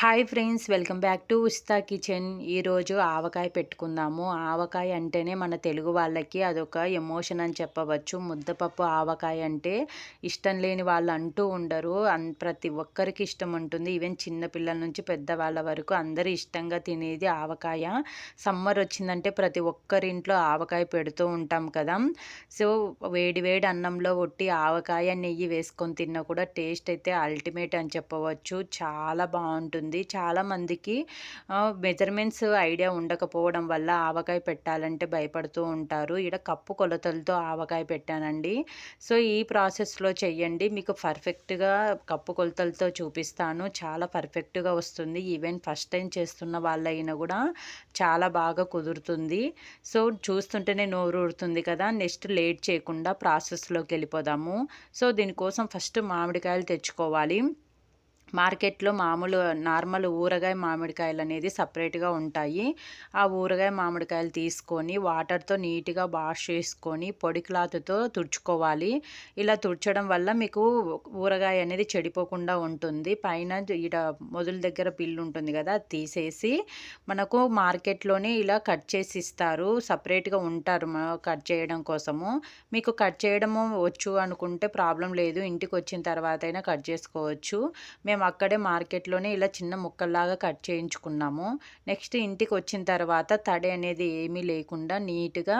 Hi friends welcome back to Usta kitchen. ఈరోజు ఆవకాయ పెట్టుకుందాము. ఆవకాయ అంటేనే మన తెలుగు వాళ్ళకి అదొక ఎమోషన్ అని చెప్పవచ్చు. ముద్దపప్పు ఆవకాయ అంటే ఇష్టం లేని వాళ్ళు అంటూ ఉండరు. అన్ ప్రతి ఒక్కరికి ఇష్టం ఉంటుంది. ఈవెన్ చిన్నపిల్లల నుంచి పెద్దవాళ్ళ వరకు అందరూ ఇష్టంగా తినేది ఆవకాయ. సమ్మర్ వచ్చిందంటే ప్రతి ఒక్కరింట్లో ఆవకాయ పెడుతూ ఉంటాం కదా. సో వేడి వేడి అన్నంలో ఒట్టి ఆవకాయ నెయ్యి వేసుకొని తిన్నా కూడా టేస్ట్ అయితే అల్టిమేట్ అని చెప్పవచ్చు. చాలా బాగుంటుంది. చాలామందికి మెజర్మెంట్స్ ఐడియా ఉండకపోవడం వల్ల ఆవకాయ పెట్టాలంటే భయపడుతూ ఉంటారు. ఇక్కడ కప్పు కొలతలతో ఆవకాయ పెట్టానండి. సో ఈ ప్రాసెస్లో చెయ్యండి. మీకు పర్ఫెక్ట్గా కప్పు కొలతలతో చూపిస్తాను. చాలా పర్ఫెక్ట్గా వస్తుంది. ఈవెన్ ఫస్ట్ టైం చేస్తున్న వాళ్ళైనా కూడా చాలా బాగా కుదురుతుంది. సో చూస్తుంటేనే నోరు ఊరుతుంది కదా. నెక్స్ట్ లేట్ చేయకుండా ప్రాసెస్లోకి వెళ్ళిపోదాము. సో దీనికోసం ఫస్ట్ మామిడికాయలు తెచ్చుకోవాలి. మార్కెట్లో మామూలు నార్మల్ ఊరగాయ మామిడికాయలు అనేది సపరేట్గా ఉంటాయి. ఆ ఊరగాయ మామిడికాయలు తీసుకొని వాటర్తో నీట్గా వాష్ చేసుకొని పొడి క్లాత్తో తుడుచుకోవాలి. ఇలా తుడచడం వల్ల మీకు ఊరగాయ అనేది చెడిపోకుండా ఉంటుంది. పైన ఈడ మొదల దగ్గర పిల్లు ఉంటుంది కదా అది తీసేసి మనకు మార్కెట్లోనే ఇలా కట్ చేసి ఇస్తారు. సపరేట్గా ఉంటారు కట్ చేయడం కోసము. మీకు కట్ చేయడము వచ్చు అనుకుంటే ప్రాబ్లం లేదు. ఇంటికి వచ్చిన తర్వాత అయినా కట్ చేసుకోవచ్చు. మేము మేము అక్కడే మార్కెట్లోనే ఇలా చిన్న ముక్కల్లాగా కట్ చేయించుకున్నాము. నెక్స్ట్ ఇంటికి వచ్చిన తర్వాత తడి అనేది ఏమీ లేకుండా నీట్గా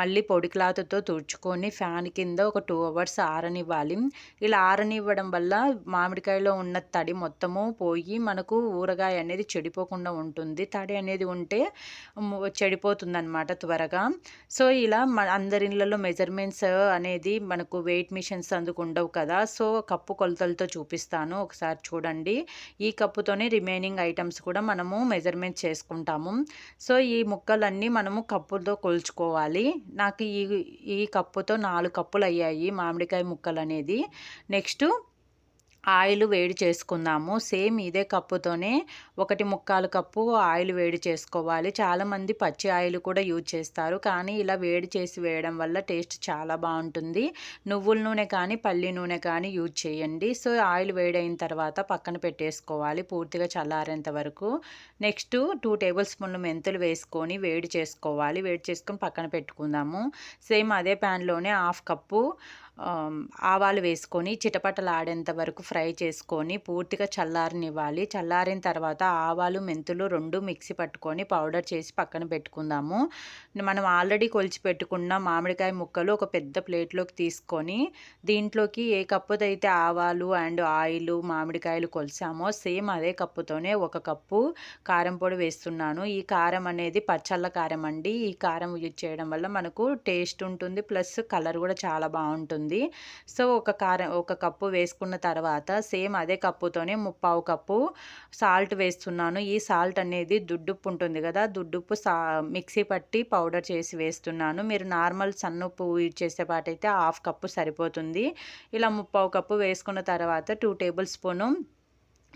మళ్ళీ పొడి క్లాత్తో తుడుచుకొని ఫ్యాన్ కింద ఒక టూ అవర్స్ ఆరనివ్వాలి. ఇలా ఆరనివ్వడం వల్ల మామిడికాయలో ఉన్న తడి మొత్తము పోయి మనకు ఊరగాయ అనేది చెడిపోకుండా ఉంటుంది. తడి అనేది ఉంటే చెడిపోతుందన్నమాట త్వరగా. సో ఇలా మన అందరిళ్ళలో మెజర్మెంట్స్ అనేది మనకు వెయిట్ మిషన్స్ అందుకు ఉండవు కదా. సో కప్పు కొలతలతో చూపిస్తాను. ఒకసారి చూడండి. చూడండి. ఈ కప్పుతోనే రిమైనింగ్ ఐటమ్స్ కూడా మనము మెజర్మెంట్ చేసుకుంటాము. సో ఈ ముక్కలన్నీ మనము కప్పుతో కొలుచుకోవాలి. నాకు ఈ ఈ కప్పుతో నాలుగు కప్పులు అయ్యాయి మామిడికాయ ముక్కలు అనేది నెక్స్ట్ ఆయిల్ వేడి చేసుకుందాము. సేమ్ ఇదే కప్పుతోనే ఒకటి ముక్కాలు కప్పు ఆయిల్ వేడి చేసుకోవాలి. చాలామంది పచ్చి ఆయిల్ కూడా యూజ్ చేస్తారు. కానీ ఇలా వేడి చేసి వేయడం వల్ల టేస్ట్ చాలా బాగుంటుంది. నువ్వుల నూనె కానీ పల్లి నూనె కానీ యూజ్ చేయండి. సో ఆయిల్ వేడైన తర్వాత పక్కన పెట్టేసుకోవాలి పూర్తిగా చల్లారేంత వరకు. నెక్స్ట్ టూ టేబుల్ స్పూన్లు మెంతులు వేసుకొని వేడి చేసుకోవాలి. వేడి చేసుకొని పక్కన పెట్టుకుందాము. సేమ్ అదే ప్యాన్లోనే హాఫ్ కప్పు ఆవాలు వేసుకొని చిటపటలాడేంత వరకు ఫ్రై చేసుకొని పూర్తిగా చల్లారనివ్వాలి. చల్లారిన తర్వాత ఆవాలు మెంతులు రెండు మిక్సీ పట్టుకొని పౌడర్ చేసి పక్కన పెట్టుకుందాము. మనం ఆల్రెడీ కొలిచి పెట్టుకున్న మామిడికాయ ముక్కలు ఒక పెద్ద ప్లేట్లోకి తీసుకొని దీంట్లోకి ఏ కప్పుతో అయితే ఆవాలు అండ్ ఆయిల్ మామిడికాయలు కొలిసామో సేమ్ అదే కప్పుతోనే ఒక కప్పు కారం పొడి వేస్తున్నాను. ఈ కారం అనేది పచ్చళ్ళ కారం అండి. ఈ కారం యూజ్ చేయడం వల్ల మనకు టేస్ట్ ఉంటుంది ప్లస్ కలర్ కూడా చాలా బాగుంటుంది. ఉంటుంది. సో ఒక కారం ఒక కప్పు వేసుకున్న తర్వాత సేమ్ అదే కప్పుతోనే ముప్పావు కప్పు సాల్ట్ వేస్తున్నాను. ఈ సాల్ట్ అనేది దుడ్డుప్పు ఉంటుంది కదా దుడ్డుప్పు సా మిక్సీ పట్టి పౌడర్ చేసి వేస్తున్నాను. మీరు నార్మల్ సన్నుప్పు యూజ్ చేసే పాటైతే హాఫ్ కప్పు సరిపోతుంది. ఇలా ముప్పావు కప్పు వేసుకున్న తర్వాత టూ టేబుల్ స్పూను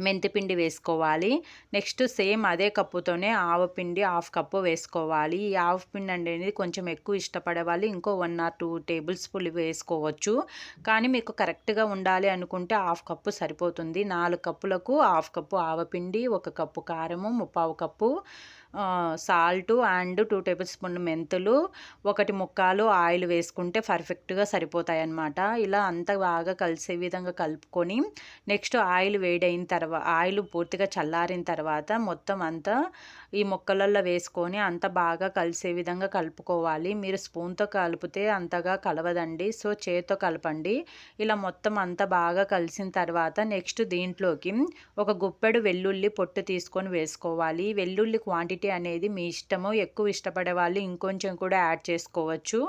మెంతిపిండి వేసుకోవాలి. నెక్స్ట్ సేమ్ అదే కప్పుతోనే ఆవపిండి హాఫ్ కప్పు వేసుకోవాలి. ఈ ఆవపిండి అనేది కొంచెం ఎక్కువ ఇష్టపడే వాళ్ళు ఇంకో one or two tablespoon వేసుకోవచ్చు. కానీ మీకు కరెక్ట్గా ఉండాలి అనుకుంటే హాఫ్ కప్పు సరిపోతుంది. నాలుగు కప్పులకు హాఫ్ కప్పు ఆవపిండి ఒక కప్పు కారము ముప్పావు cup salt and two tablespoon మెంతులు ఒకటి ముక్కాలు ఆయిల్ వేసుకుంటే పర్ఫెక్ట్గా సరిపోతాయి అన్నమాట ఇలా అంత బాగా కలిసే విధంగా కలుపుకొని నెక్స్ట్ ఆయిల్ వేడైన తర్వాత ఆయిల్ పూర్తిగా చల్లారిన తర్వాత మొత్తం అంతా ఈ ముక్కలల్లో వేసుకొని అంత బాగా కలిసే విధంగా కలుపుకోవాలి. మీరు స్పూన్తో కలిపితే అంతగా కలవదండి. సో చేతితో కలపండి. ఇలా మొత్తం అంత బాగా కలిసిన తర్వాత నెక్స్ట్ దీంట్లోకి ఒక గుప్పెడు వెల్లుల్లి పొట్టు తీసుకొని వేసుకోవాలి. వెల్లుల్లి క్వాంటిటీ క్వాంటిటీ అనేది మీ ఇష్టము ఎక్కువ ఇష్టపడే వాళ్ళు ఇంకొంచెం కూడా యాడ్ చేసుకోవచ్చు.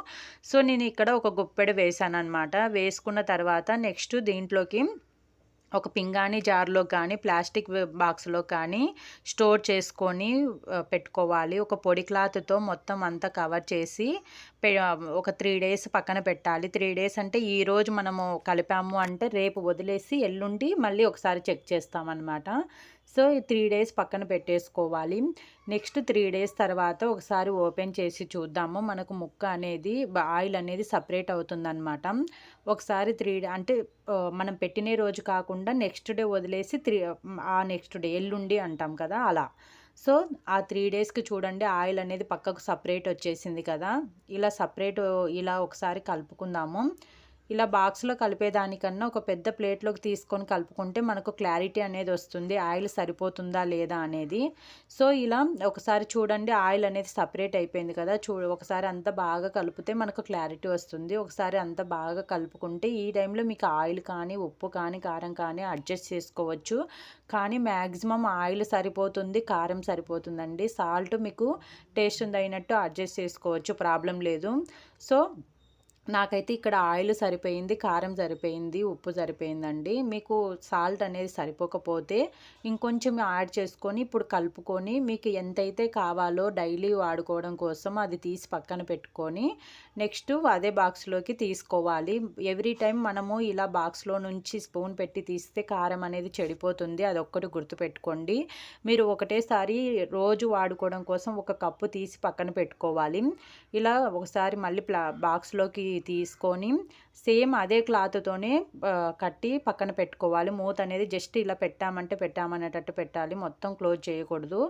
సో నేను ఇక్కడ ఒక గుప్పెడు వేసాను అనమాట వేసుకున్న తర్వాత నెక్స్ట్ దీంట్లోకి ఒక పింగాణి జార్లో కానీ ప్లాస్టిక్ బాక్స్లో కానీ స్టోర్ చేసుకొని పెట్టుకోవాలి. ఒక పొడి క్లాత్తో మొత్తం అంతా కవర్ చేసి ఒక త్రీ డేస్ పక్కన పెట్టాలి. త్రీ డేస్ అంటే ఈరోజు మనము కలిపాము అంటే రేపు వదిలేసి ఎల్లుండి మళ్ళీ ఒకసారి చెక్ చేస్తామన్నమాట. సో త్రీ డేస్ పక్కన పెట్టేసుకోవాలి. నెక్స్ట్ త్రీ డేస్ తర్వాత ఒకసారి ఓపెన్ చేసి చూద్దాము. మనకు ముక్క అనేది ఆయిల్ అనేది సపరేట్ అవుతుందన్నమాట. ఒకసారి త్రీ అంటే మనం పెట్టిన రోజు కాకుండా నెక్స్ట్ డే వదిలేసి త్రీ ఆ నెక్స్ట్ డే ఎల్లుండి అంటాం కదా అలా. సో ఆ త్రీ డేస్కి చూడండి ఆయిల్ అనేది పక్కకు సపరేట్ వచ్చేసింది కదా. ఇలా సపరేట్ ఇలా ఒకసారి కలుపుకుందాము. ఇలా బాక్స్లో కలిపేదానికన్నా ఒక పెద్ద ప్లేట్లోకి తీసుకొని కలుపుకుంటే మనకు క్లారిటీ అనేది వస్తుంది. ఆయిల్ సరిపోతుందా లేదా అనేది. సో ఇలా ఒకసారి చూడండి ఆయిల్ అనేది సపరేట్ అయిపోయింది కదా. చూ ఒకసారి అంతా బాగా కలిపితే మనకు క్లారిటీ వస్తుంది. ఒకసారి అంతా బాగా కలుపుకుంటే ఈ టైంలో మీకు ఆయిల్ కానీ ఉప్పు కానీ కారం కానీ అడ్జస్ట్ చేసుకోవచ్చు. కానీ మ్యాక్సిమం ఆయిల్ సరిపోతుంది కారం సరిపోతుందండి. సాల్ట్ మీకు టేస్ట్ అయినట్టు అడ్జస్ట్ చేసుకోవచ్చు. ప్రాబ్లం లేదు. సో నాకైతే ఇక్కడ ఆయిల్ సరిపోయింది కారం సరిపోయింది ఉప్పు సరిపోయిందండి. మీకు సాల్ట్ అనేది సరిపోకపోతే ఇంకొంచెం యాడ్ చేసుకొని ఇప్పుడు కలుపుకొని మీకు ఎంతైతే కావాలో డైలీ వాడుకోవడం కోసం అది తీసి పక్కన పెట్టుకొని నెక్స్ట్ అదే బాక్స్లోకి తీసుకోవాలి. ఎవ్రీ టైం మనము ఇలా బాక్స్లో నుంచి స్పూన్ పెట్టి తీస్తే కారం అనేది చెడిపోతుంది. అది ఒక్కటి గుర్తుపెట్టుకోండి. మీరు ఒకటేసారి రోజు వాడుకోవడం కోసం ఒక కప్పు తీసి పక్కన పెట్టుకోవాలి. ఇలా ఒకసారి మళ్ళీ ప్లా బాక్స్లోకి తీసుకొని సేమ్ అదే క్లాత్తోనే కట్టి పక్కన పెట్టుకోవాలి. మూత అనేది జస్ట్ ఇలా పెట్టామంటే పెట్టామనేటట్టు పెట్టాలి. మొత్తం క్లోజ్ చేయకూడదు.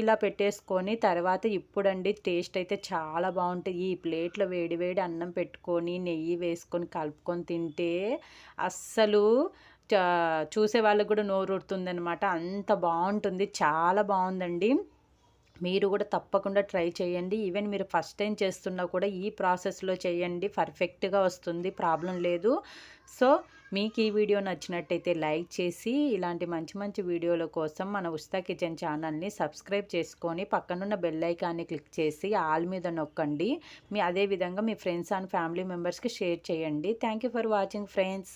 ఇలా పెట్టేసుకొని తర్వాత ఇప్పుడండి టేస్ట్ అయితే చాలా బాగుంటుంది ఈ ప్లేట్లో వేడి వేడి అన్నం పెట్టుకొని నెయ్యి వేసుకొని కలుపుకొని తింటే అస్సలు చూసే వాళ్ళకు కూడా నోరు ఊరుతుందనమాట అంత బాగుంటుంది. చాలా బాగుందండి. మీరు కూడా తప్పకుండా ట్రై చేయండి. ఈవెన్ మీరు ఫస్ట్ టైం చేస్తున్నా కూడా ఈ ప్రాసెస్లో చేయండి. పర్ఫెక్ట్గా వస్తుంది. ప్రాబ్లం లేదు. సో మీకు ఈ వీడియో నచ్చినట్టయితే లైక్ చేసి ఇలాంటి మంచి మంచి వీడియోల కోసం మన ఉస్తా కిచెన్ ఛానల్ని సబ్స్క్రైబ్ చేసుకొని పక్కనున్న బెల్ ఐకాన్ని క్లిక్ చేసి ఆల్ మీద నొక్కండి. మీ అదేవిధంగా మీ ఫ్రెండ్స్ అండ్ ఫ్యామిలీ మెంబర్స్కి షేర్ చేయండి. Thank you for watching friends